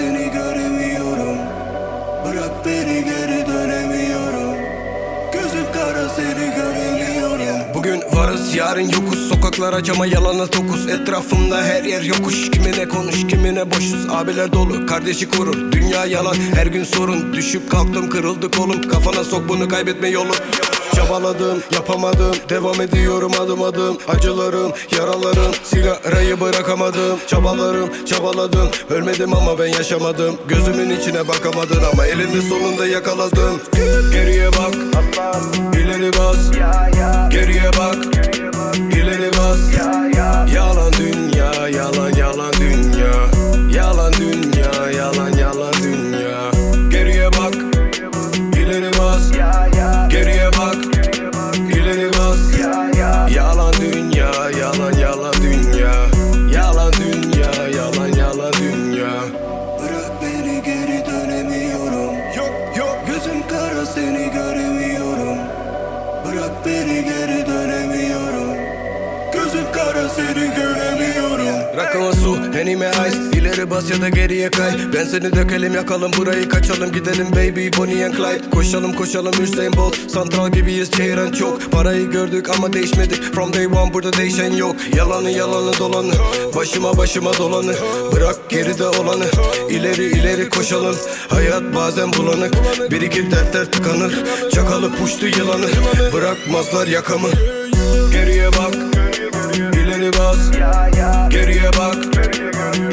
seni göremiyorum Bırak beni geri dönemiyorum. Gözüm kara seni göremiyorum. Bugün varız yarın yokuz. Sokaklara cama yalana dokuz Etrafımda her yer yokuş. Kimine konuş kimine boşuz. Abiler dolu kardeşi korur. Dünya yalan her gün sorun. Düşüp kalktım kırıldı kolum. Kafana sok bunu kaybetme yolu Çabaladım yapamadım Devam ediyorum adım adım. Acılarım yaralarım Sigarayı bırakamadım. Çabalarım çabaladım Ölmedim ama ben yaşamadım. Gözümün içine bakamadın ama elinde sonunda yakaladım Geriye bak ileri bas. Geriye bak Bırak beni Rakıma su, henime ice. İleri bas ya da geriye kay. Ben seni dökelim yakalım burayı kaçalım. Gidelim baby Bonnie and Clyde. Koşalım koşalım Hüseyin Bolt. Santral gibiyiz çeviren çok. Parayı gördük ama değişmedik. From day one burada değişen yok. Yalanı yalanı dolanı. Başıma başıma dolanı. Bırak geride olanı. İleri ileri koşalım. Hayat bazen bulanık. Bir iki dertler tıkanır. Çakalı puştu yılanı. Bırakmazlar yakamı bas. Geriye bak